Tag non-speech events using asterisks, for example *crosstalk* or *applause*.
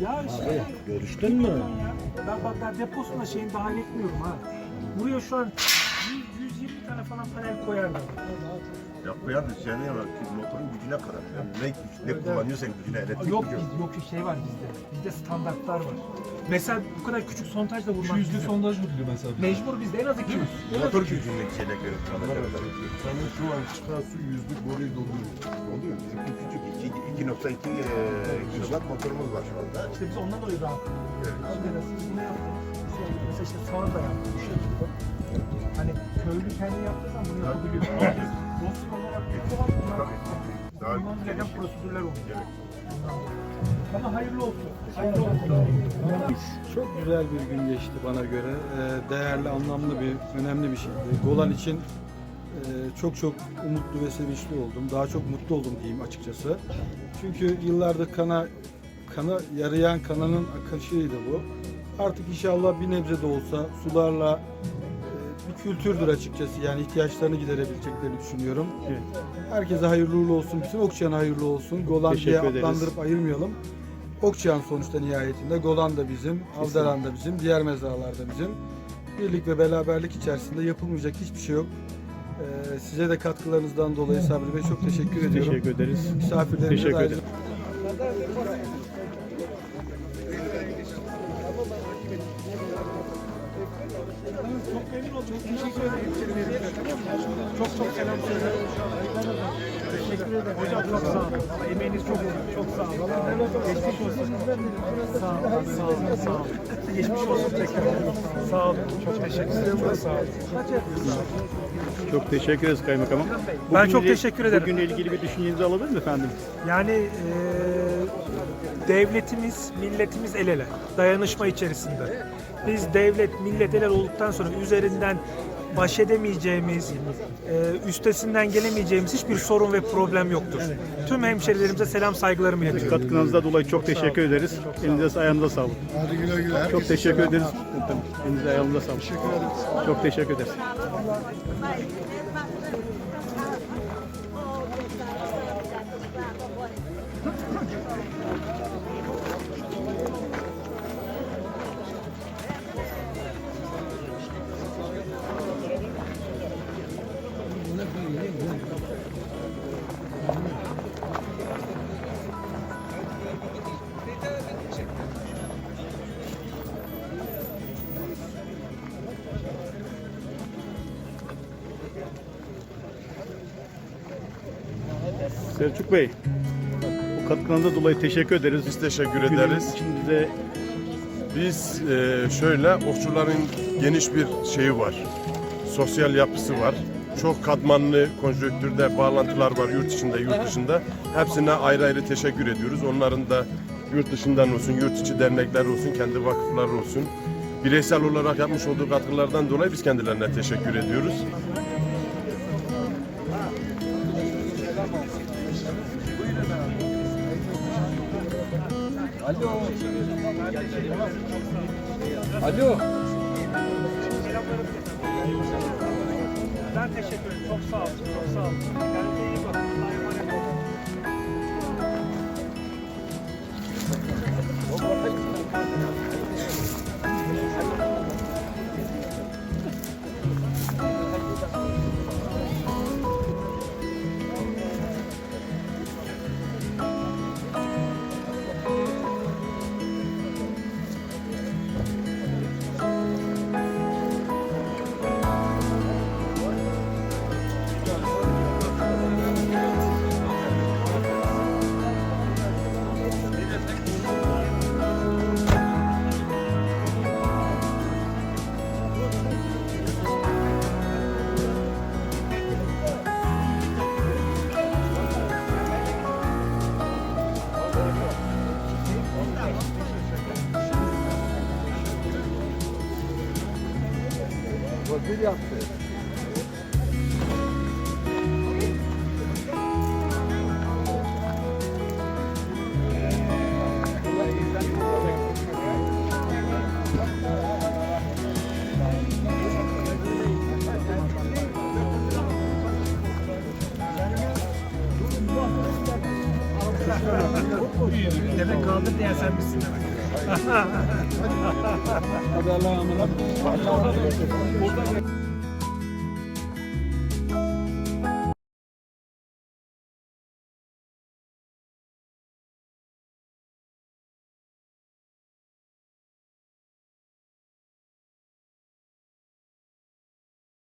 Ya işte. Abi, şey, görüştün mü? Ben bak daha deposuna şeyini dahil etmiyorum ha. Buraya şu an 100, 120 tane falan panel koyarlar. Ya koyarlar şey yani ya motorun gücüne kadar. Yani ne, güç, ne kullanıyorsan gücüne elektrik Yok gücü. biz yok şey var bizde. Bizde standartlar var. Mesela bu kadar küçük sondajla vurmak. 200'lü bizim. sondaj vuruluyor mesela. Mecbur bizde en az 200. Motor gücündeki şeyle göre. Senin şu an çıkan su yüzlük boruyu dolduruyor. Oluyor. Bizimki küçük. 2.2 2, 2, 2, 2, 2, 2, 2, 2, 2, 2, olacak motorumuz var şu anda. İşte biz ondan dolayı rahat. Evet. Şimdi siz bunu yaptınız. Mesela işte sağır da yaptı. Bu şekilde. Hani köylü kendi yaptığı zaman bunu yapabiliyor. Ama biz dostluk olarak bir şey zaman bunlar Uymamız gereken şey. prosedürler olacak. Ama hayırlı olsun. Hayırlı olsun. Çok güzel bir gün geçti bana göre. Ee, değerli, anlamlı bir, önemli bir şeydi. Golan için çok çok umutlu ve sevinçli oldum. Daha çok mutlu oldum diyeyim açıkçası. Çünkü yıllardır kana kana yarayan kananın akışıydı bu. Artık inşallah bir nebze de olsa sularla e, bir kültürdür açıkçası. Yani ihtiyaçlarını giderebileceklerini düşünüyorum. Herkese hayırlı uğurlu olsun. Bütün Okçayan hayırlı olsun. Golan diye Teşekkür ederiz. adlandırıp ayırmayalım. Okçayan sonuçta nihayetinde. Golan da bizim, Avdaran da bizim, diğer mezralar da bizim. Birlik ve beraberlik içerisinde yapılmayacak hiçbir şey yok. Ee, size de katkılarınızdan dolayı Sabri Bey çok teşekkür ediyorum. Teşekkür ederiz. Misafirlerimize Teşekkür ederim. Çok memnun oldum. Teşekkür ederim. Çok çok selam söyle. Teşekkür ederim. Hocam çok sağ olun. Emeğiniz çok çok sağ olun. Geçmiş olsun. Sağ olun. Sağ olun. Sağ olun. Geçmiş olsun tekrar. Sağ olun. Çok teşekkür ederim. Çok sağ olun. Çok teşekkür ederiz kaymakamım. Ben çok teşekkür ederim. Bugünle ilgili bir düşüncenizi alabilir miyim efendim? Yani eee, devletimiz, milletimiz el ele. Dayanışma içerisinde. Biz devlet, millet el ele olduktan sonra üzerinden baş edemeyeceğimiz, eee, üstesinden gelemeyeceğimiz hiçbir sorun ve problem yoktur. Tüm hemşerilerimize selam saygılarımı iletiyorum. Katkınızdan dolayı çok teşekkür ederiz. Elinize ayağınıza sağlık. Hadi güle güle. Çok teşekkür ederiz. Elinize ayağınıza sağlık. Çok teşekkür ederiz. Selçuk Bey, bu katkınızdan dolayı teşekkür ederiz. Biz teşekkür Günün ederiz. içinde Biz e, şöyle okçuların geniş bir şeyi var. Sosyal yapısı var. Çok katmanlı konjonktürde bağlantılar var yurt içinde, yurt dışında. Hepsine ayrı ayrı teşekkür ediyoruz. Onların da yurt dışından olsun, yurt içi dernekler olsun, kendi vakıflar olsun. Bireysel olarak yapmış olduğu katkılardan dolayı biz kendilerine teşekkür ediyoruz. Ben teşekkür ederim. Çok sağ olun. Çok sağ olun. Kendinize iyi bakın. bir yaptı. Demek kaldı diye sen misin demek. *laughs* Hadi. Allah'a emanet.